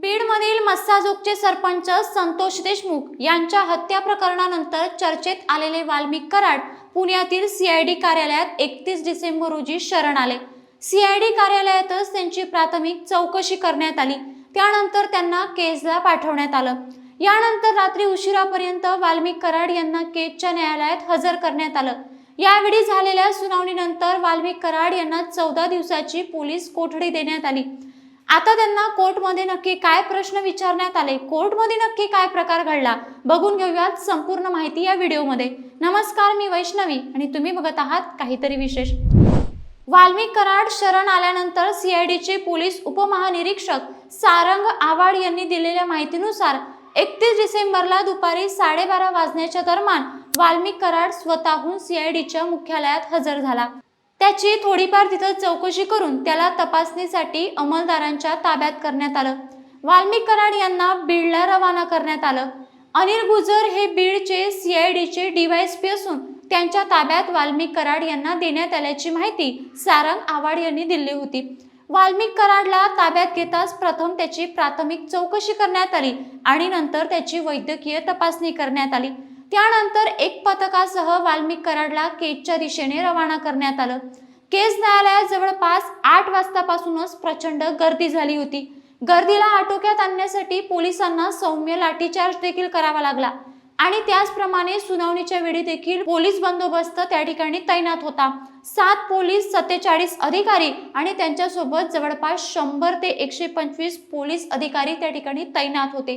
बीडमधील मस्साजोगचे सरपंच संतोष देशमुख यांच्या हत्या प्रकरणानंतर चर्चेत आलेले वाल्मिक कराड पुण्यातील सीआयडी कार्यालयात एकतीस डिसेंबर रोजी शरण आले. सीआयडी कार्यालयातच त्यांची प्राथमिक चौकशी करण्यात आली. त्यानंतर त्यांना केजला पाठवण्यात आलं. यानंतर रात्री उशिरापर्यंत वाल्मिक कराड यांना केजच्या न्यायालयात हजर करण्यात आलं. यावेळी झालेल्या सुनावणीनंतर वाल्मिक कराड यांना चौदा दिवसाची पोलीस कोठडी देण्यात आली. आता त्यांना कोर्टमध्ये नक्की काय प्रश्न विचारण्यात आले कोर्टमध्ये नक्की काय प्रकार घडला बघून घेऊयात संपूर्ण माहिती या व्हिडिओमध्ये. नमस्कार मी वैष्णवी आणि तुम्ही बघत आहात काहीतरी विशेष. वाल्मिक कराड शरण आल्यानंतर सीआयडीचे पोलीस उपमहानिरीक्षक सारंग आवाड यांनी दिलेल्या माहितीनुसार एकतीस डिसेंबरला दुपारी साडेबारा वाजण्याच्या दरम्यान वाल्मिक कराड स्वतःहून सीआयडीच्या मुख्यालयात हजर झाला. त्याची थोडीफार तिथं चौकशी करून त्याला तपासणीसाठी अंमलदारांच्या ताब्यात करण्यात आलं. वाल्मिक कराड यांना बीडला रवाना करण्यात आलं. अनिल गुजर हे बीडचे सीआयडीचे डीवायएसपी असून त्यांच्या ताब्यात वाल्मिक कराड यांना देण्यात आल्याची माहिती सारंग आवाड यांनी दिली होती. वाल्मिक कराडला ताब्यात घेताच प्रथम त्याची प्राथमिक चौकशी करण्यात आली आणि नंतर त्याची वैद्यकीय तपासणी करण्यात आली. त्यानंतर एक पथकासह वाल्मिक कराडला केजच्या दिशेने रवाना करण्यात आलं. केज न्यायालयात जवळपास आठ वाजतापासूनच प्रचंड गर्दी झाली होती. गर्दीला आटोक्यात आणण्यासाठी पोलिसांना सौम्य लाठीचार्ज देखील करावा लागला. आणि त्याचप्रमाणे सुनावणीच्या वेळी देखील पोलीस बंदोबस्त त्या ठिकाणी तैनात होता. सात पोलीस सत्तेचाळीस अधिकारी आणि त्यांच्यासोबत जवळपास शंभर ते एकशे पंचवीस पोलीस अधिकारी त्या ठिकाणी तैनात होते.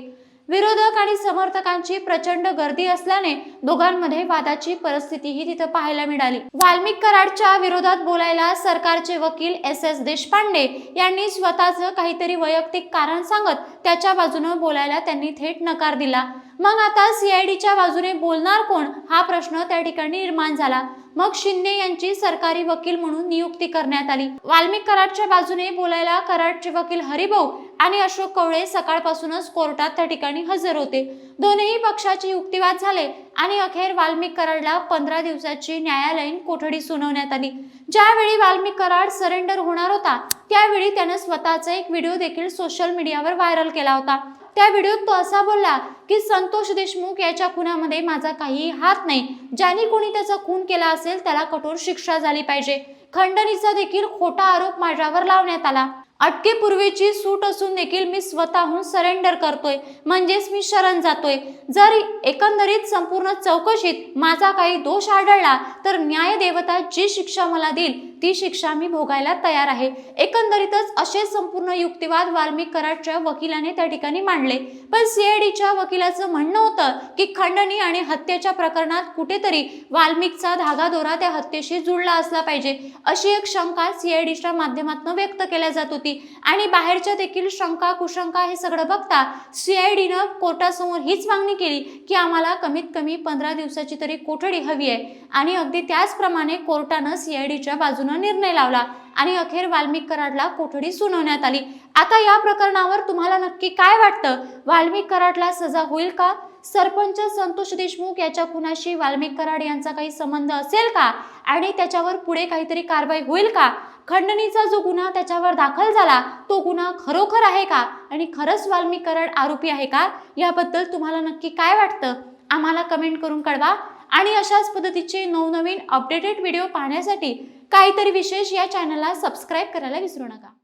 विरोधक आणि समर्थकांची प्रचंड गर्दी असल्याने दोघांमध्ये वादाची परिस्थितीही तिथं पाहायला मिळाली. वाल्मिक कराडच्या विरोधात बोलायला सरकारचे वकील एस एस देशपांडे यांनी स्वतःचं काहीतरी वैयक्तिक कारण सांगत त्याच्या बाजूनं बोलायला त्यांनी थेट नकार दिला. मग आता सीआयडीच्या बाजूने बोलणार कोण? हा प्रश्न त्या ठिकाणी निर्माण झाला. मग शिंदे यांची सरकारी वकील म्हणून नियुक्ती करण्यात आली. वाल्मिक कराडच्या बाजूने बोलायला कराडचे वकील हरिभाऊ आणि अशोक कवळे सकाळपासूनच कोर्टात त्या ठिकाणी हजर होते. दोन्ही पक्षाचे युक्तिवाद झाले आणि अखेर वाल्मिक कराडला पंधरा दिवसाची न्यायालयीन कोठडी सुनावण्यात आली. ज्यावेळी वाल्मिक कराड सरेंडर होणार होता त्यावेळी त्यानं स्वतःचा एक व्हिडिओ देखील सोशल मीडियावर व्हायरल केला होता. त्या व्हिडिओत तो असा बोलला की संतोष देशमुख याच्या खुनामध्ये माझा काहीही हात नाही. ज्यांनी कोणी त्याचा खून केला असेल त्याला कठोर शिक्षा झाली पाहिजे. खंडणीचा देखील खोटा आरोप माझ्यावर लावण्यात आला. अटकेपूर्वीची सूट असून देखील मी स्वतःहून सरेंडर करतोय. म्हणजेच मी शरण जातोय. जर एकंदरीत संपूर्ण चौकशीत माझा काही दोष आढळला तर न्यायदेवता जी शिक्षा मला देईल ती शिक्षा मी भोगायला तयार आहे. एकंदरीतच असे संपूर्ण युक्तिवाद वाल्मिक कराडच्या वकिलाने त्या ठिकाणी मांडले. पण सीआयडीच्या वकिलाचं म्हणणं होतं की खंडणी आणि हत्येच्या प्रकरणात कुठेतरी वाल्मिकचा धागादोरा त्या हत्येशी जुळला असला पाहिजे अशी एक शंका सीआयडीच्या माध्यमातून व्यक्त केल्या जात होती. होती. आणि बाहेरच्या देखील शंका कुशंका हे सगळं बघता सीआयडीनं कोर्टासमोर हीच मागणी केली की आम्हाला कमीत कमी पंधरा दिवसाची तरी कोठडी हवी आहे. आणि अगदी त्याचप्रमाणे कोर्टानं सीआयडीच्या बाजूनं निर्णय लावला. आणि अखेर वाल्मिक कराडला कोठडी सुनावण्यात आली. आता या प्रकरणावर तुम्हाला नक्की काय वाटतं? वाल्मिक कराडला सजा होईल का? सरपंच संतोष देशमुख याच्या खुनाशी वाल्मिक कराड यांचा काही संबंध असेल का? आणि त्याच्यावर पुढे काहीतरी कारवाई होईल का? खंडणीचा जो गुन्हा त्याच्यावर दाखल झाला तो गुन्हा खरोखर आहे का? आणि खरंच वाल्मिक कराड आरोपी आहे का? याबद्दल तुम्हाला नक्की काय वाटतं? आम्हाला कमेंट करून कळवा. आणि अशाच पद्धतीचे नवनवीन अपडेटेड व्हिडिओ पाहण्यासाठी काहीतरी विशेष या चॅनलला सबस्क्राईब करायला विसरू नका.